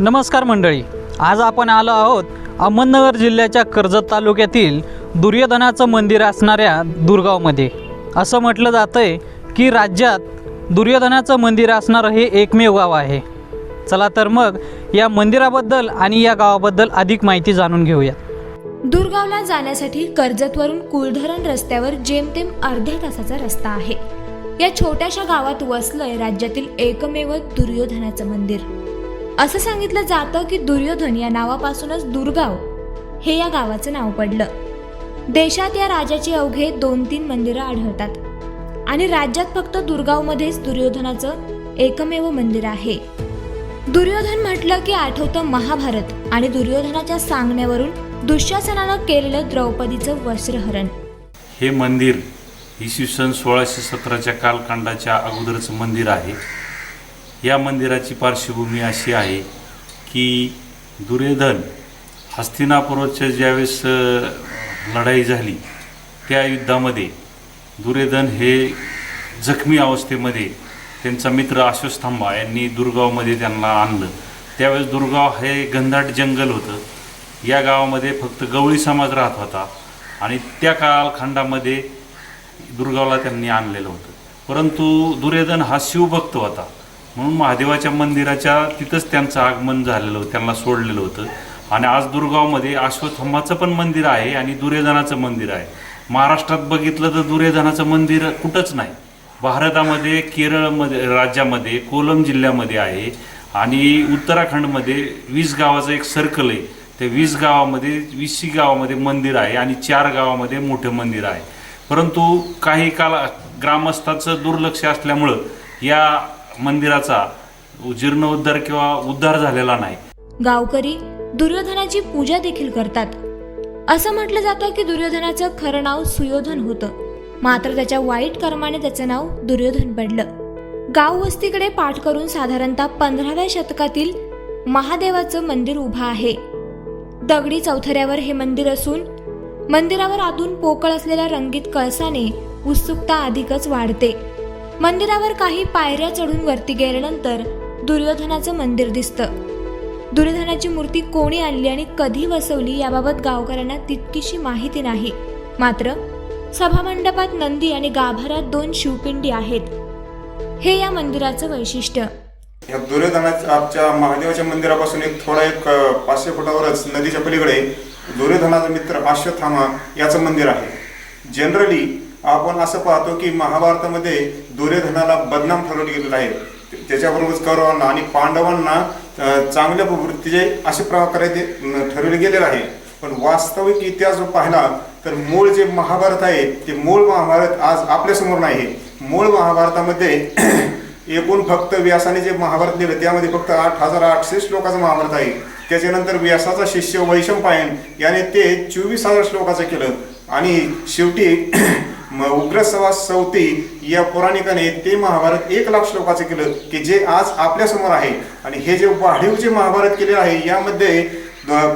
नमस्कार मंडळी. आज आपण आलो आहोत अहमदनगर जिल्ह्याच्या कर्जत तालुक्यातील दुर्योधनाचं मंदिर असणाऱ्या दुर्गावमध्ये. असं म्हटलं जातं आहे की राज्यात दुर्योधनाचं मंदिर असणारं हे एकमेव गाव आहे. चला तर मग या मंदिराबद्दल आणि या गावाबद्दल अधिक माहिती जाणून घेऊया. दुर्गावला जाण्यासाठी कर्जतवरून कुलधरण रस्त्यावर जेमतेम अर्ध्या तासाचा रस्ता आहे. या छोट्याशा गावात वसलंय राज्यातील एकमेव दुर्योधनाचं मंदिर. असं सांगितलं जातं की दुर्योधन या नावापासूनच दुर्गाव हे या गावाचं नाव पडलं. देशात या राजाची अवघे दोन तीन मंदिरं आढळतात. आणि राज्यात फक्त दुर्गावमध्येच दुर्योधनाचं एकमेव मंदिर आहे. दुर्योधन म्हटलं की आठवतं महाभारत आणि दुर्योधनाच्या सांगण्यावरून दुःशासनानं केलेलं द्रौपदीचं वस्त्रहरण. हे मंदिर इसवी सन सोळाशे सतराच्या कालखंडाच्या अगोदरचं मंदिर आहे. या मंदिराची पार्श्वभूमी अशी आहे की दुर्योधन हस्तिनापुराच्या ज्यावेळेस लढाई झाली त्या युद्धामध्ये दुर्योधन हे जखमी अवस्थेमध्ये त्यांचा मित्र अश्वत्थांबा यांनी दुर्गावमध्ये त्यांना आणलं. त्यावेळेस दुर्गाव हे घनदाट जंगल होतं. या गावामध्ये फक्त गवळी समाज राहत होता आणि त्या कालखंडामध्ये दुर्गावला त्यांनी आणलेलं होतं. परंतु दुर्योधन हा शिवभक्त होता. म्हणून महादेवाच्या मंदिराच्या तिथंच त्यांचं आगमन झालेलं होतं त्यांना सोडलेलं होतं. आणि आज दुर्गावमध्ये अश्वत्थांबाचं पण मंदिर आहे आणि दुर्योधनाचं मंदिर आहे. महाराष्ट्रात बघितलं तर दुर्योधनाचं मंदिर कुठंच नाही. भारतामध्ये केरळमध्ये राज्यामध्ये कोलम जिल्ह्यामध्ये आहे. आणि उत्तराखंडमध्ये वीस गावाचं एक सर्कल आहे. त्या वीस गावामध्ये वीसशी गावामध्ये मंदिर आहे आणि चार गावामध्ये मोठं मंदिर आहे. परंतु काही काल ग्रामस्थाचं दुर्लक्ष असल्यामुळं या मंदिराचा जीर्णोद्धार किंवा उद्धार झालेला नाही. गावकरी दुर्योधनाची पूजा देखील करतात. असं म्हटलं जातं की दुर्योधनाचं खरं नाव सुयोधन होतं. मात्र त्याच्या वाईट कर्माने त्याचं नाव दुर्योधन पडलं. गाव वस्तीकडे पाठ करून साधारणतः पंधराव्या शतकातील महादेवाचं मंदिर उभं आहे. दगडी चौथऱ्यावर हे मंदिर असून मंदिरावर आतून पोकळ असलेल्या रंगीत कळसाने उत्सुकता अधिकच वाढते. मंदिरावर काही पायऱ्या चढून वरती गेल्यानंतर दुर्योधनाचं मंदिर दिसतं. दुर्योधनाची मूर्ती कोणी आणली आणि कधी बसवली याबाबत गावकऱ्यांना तितकीशी माहिती नाही. मात्र सभामंडपात नंदी आणि गाभाऱ्यात दोन शिवपिंडी आहेत. हे या मंदिराचं वैशिष्ट्य. या दुर्योधनाच्या आमच्या महादेवाच्या मंदिरापासून एक थोडा एक पाचशे फुटावरच नदीच्या पलीकडे दुर्योधनाचा मित्र अश्वत्थामा याचं मंदिर आहे. जनरली आपण असं पाहतो की महाभारतामध्ये दुर्योधनाला बदनाम ठरवलं गेलेलं आहे. त्याच्याबरोबरच कौरवांना आणि पांडवांना चांगल्या वृत्तीचे असे प्रकारे ते ठरवले गेलेलं आहे. पण वास्तविक इतिहास जो पाहिला तर मूळ जे महाभारत आहे ते मूळ महाभारत आज आपल्यासमोर नाही. मूळ महाभारतामध्ये एकूण फक्त व्यासाने जे महाभारत लिहिलं त्यामध्ये फक्त आठ हजार आठशे श्लोकाचं महाभारत आहे. त्याच्यानंतर व्यासाचा शिष्य वैशंपायन याने ते चोवीस हजार श्लोकाचं केलं. आणि शेवटी उग्रसवा सवती या पौराणिकाने ते महाभारत एक लाख श्लोकाचं केलं की जे आज आपल्यासमोर आहे. आणि हे जे वाढीव जे महाभारत केले आहे यामध्ये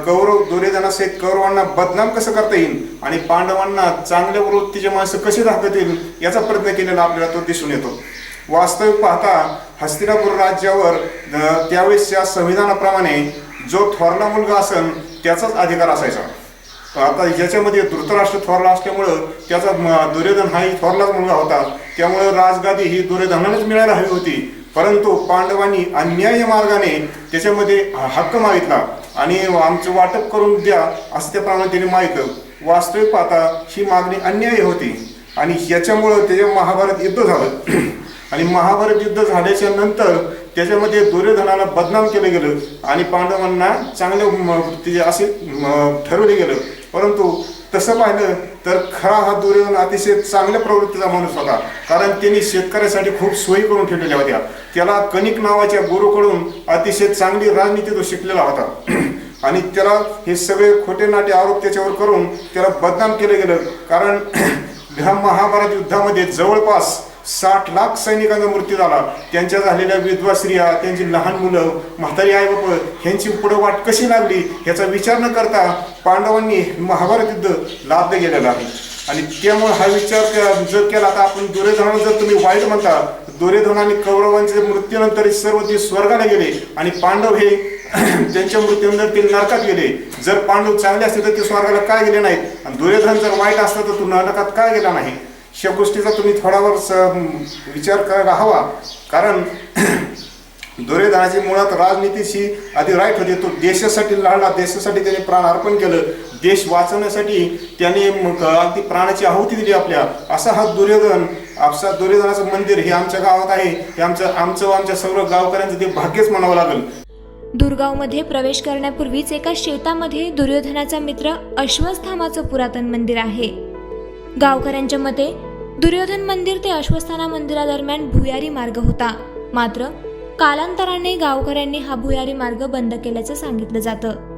कौरव दुर्योधनासहित कौरवांना बदनाम कसं करता येईल? आणि पांडवांना चांगल्या वृत्तीचे माणसं कसे दाखवता येईल? याचा प्रयत्न केलेला आपल्याला तो दिसून येतो. वास्तविक पाहता हस्तिनापूर राज्यावर त्यावेळेसच्या संविधानाप्रमाणे जो थोरला मुलगा असेल त्याचाच अधिकार असायचा. आता याच्यामध्ये धृतराष्ट्र थोरला असल्यामुळं त्याचा दुर्योधन हाही थोरलाच मुलगा होता. त्यामुळं राजगादी ही दुर्योधनानेच मिळायला हवी होती. परंतु पांडवांनी अन्याय मार्गाने त्याच्यामध्ये हक्क मागितला. आणि आमचं वाटप करून द्या असं त्याप्रमाणे त्याने मागितलं. वास्तविक पाहता ही मागणी अन्यायी होती. आणि याच्यामुळं त्याच्या महाभारत युद्ध झालं. आणि महाभारत युद्ध झाल्याच्यानंतर त्याच्यामध्ये दुर्योधनाला बदनाम केलं गेलं. आणि पांडवांना चांगलं म्हणजे असे ठरवलं ठरवले गेलं. परंतु तसं पाहिलं तर खरा हा दुर्योधन अतिशय चांगल्या प्रवृत्तीचा माणूस होता. कारण त्यांनी शेतकऱ्यासाठी खूप सोयी करून ठेवलेल्या होत्या. त्याला कणिक नावाच्या गुरुकडून अतिशय चांगली राजनीती तो शिकलेला होता. आणि त्याला हे सगळे खोटे नाटे आरोप त्याच्यावर करून त्याला बदनाम केलं गेलं. कारण ह्या महाभारत युद्धामध्ये जवळपास साठ लाख सैनिकांचा मृत्यू झाला. त्यांच्या झालेल्या विधवा स्त्रिया त्यांची लहान मुलं म्हातारी आई बाप ह्यांची पुढे वाट कशी लागली ह्याचा विचार न करता पांडवांनी महाभारत युद्ध लाभ गेलेला आहे. आणि त्यामुळे हा विचार जर केला तर आपण दुर्योधनाला जर तुम्ही वाईट म्हणता दुर्योधन आणि कौरवांचे मृत्यूनंतर सर्व ते स्वर्गाला गेले आणि पांडव हे त्यांच्या मृत्यूनंतर ते नरकात गेले. जर पांडव चांगले असते तर ते स्वर्गाला काय गेले नाहीत? आणि दुर्योधन जर वाईट असलं तर तो नरकात काय गेला नाही? या गोष्टीचा तुम्ही थोडावर स- विचार करायला हवा कारण दुर्योधनाची मुळात राजनीतीशी आधी राईट होती. तो देशासाठी लढला. देशासाठी त्याने प्राण अर्पण केलं. देश वाचवण्यासाठी त्याने अगदी प्राणाची आहुती दिली आपल्या. असा हा दुर्योधन आपसा दुर्योधनाचं मंदिर हे आमच्या गावात आहे. हे आमचं आमचं आमच्या सर्व गावकऱ्यांचं ते भाग्यच म्हणावं लागेल. दुर्गावमध्ये प्रवेश करण्यापूर्वीच एका शेतामध्ये दुर्योधनाचा मित्र अश्वत्थामाचं पुरातन मंदिर आहे. गावकऱ्यांच्या मते दुर्योधन मंदिर ते अश्वस्थाना मंदिरादरम्यान भुयारी मार्ग होता. मात्र कालांतराने गावकऱ्यांनी हा भुयारी मार्ग बंद केल्याचं सांगितलं जातं.